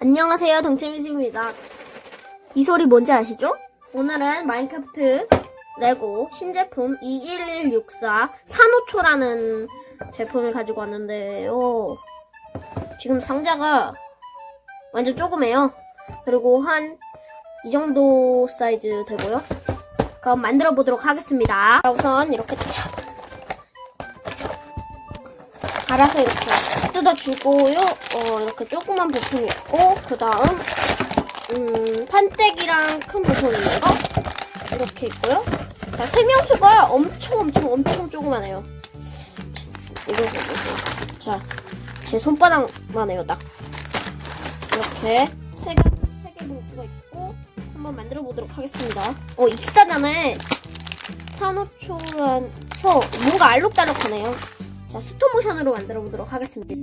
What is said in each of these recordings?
안녕하세요, 동체미스입니다. 이 소리 뭔지 아시죠? 오늘은 마인크래프트 레고 신제품 21164 산호초라는 제품을 가지고 왔는데요. 지금 상자가 완전 조그매요. 그리고 한 이 정도 사이즈 되고요. 그럼 만들어 보도록 하겠습니다. 자, 우선 이렇게 촥 갈아서 이렇게 뜯어주고요. 어, 이렇게 조그만 부품이 있고, 그 다음, 음, 판때기랑 큰 부품이 있는 거. 이렇게 있고요. 자, 세면수가 엄청 엄청 엄청 조그만해요. 이거 보세요. 자, 제 손바닥만 해요, 딱. 이렇게 세 개, 세개 봉투가 있고, 한번 만들어 보도록 하겠습니다. 어, 익사전에 산호초라서 뭔가 알록달록하네요. 자, 스톱모션으로 만들어 보도록 하겠습니다.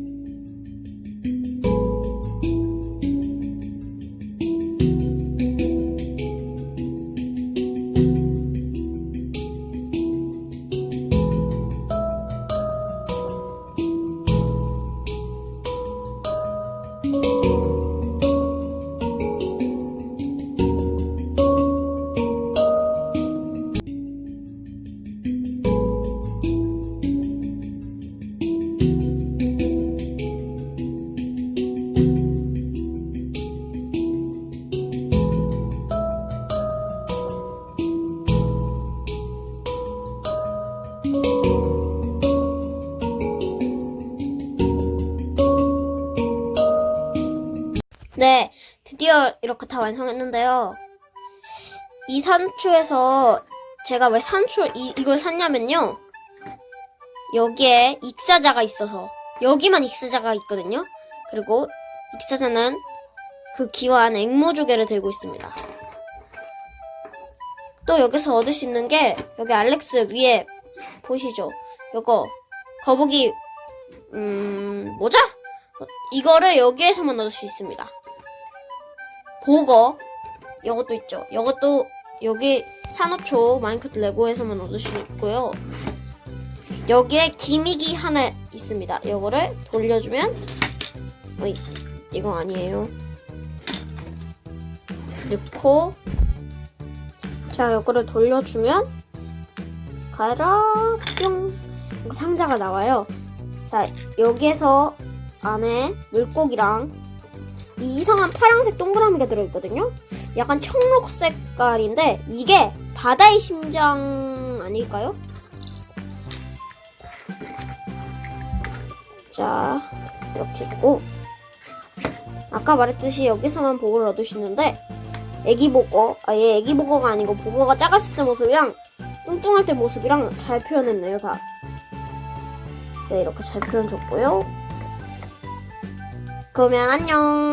네, 드디어 이렇게 다 완성했는데요. 이 산초에서 제가 왜 산초 이, 이걸 샀냐면요. 여기에 익사자가 있어서 여기만 익사자가 있거든요. 그리고 익사자는 그 기와한 앵무 조개를 들고 있습니다. 또 여기서 얻을 수 있는 게 여기 알렉스 위에 보이시죠? 요거 거북이 음 모자? 어, 이거를 여기에서만 얻을 수 있습니다. 보거 이것도 있죠. 이것도 여기 산호초 마인크래프트 레고에서만 얻을 수 있고요. 여기에 기미기 하나 있습니다. 이거를 돌려주면 어이 이거 아니에요. 넣고 자 이거를 돌려주면 가라 뿅 상자가 나와요. 자 여기에서 안에 물고기랑 이 이상한 파란색 동그라미가 들어있거든요. 약간 청록 색깔인데 이게 바다의 심장 아닐까요? 자 이렇게 있고 아까 말했듯이 여기서만 보고를 얻으시는데 애기 보고 아얘 애기 보고가 아니고 보고가 작았을 때 모습이랑 뚱뚱할 때 모습이랑 잘 표현했네요 다. 네 이렇게 잘 표현 줬고요. 그러면 안녕.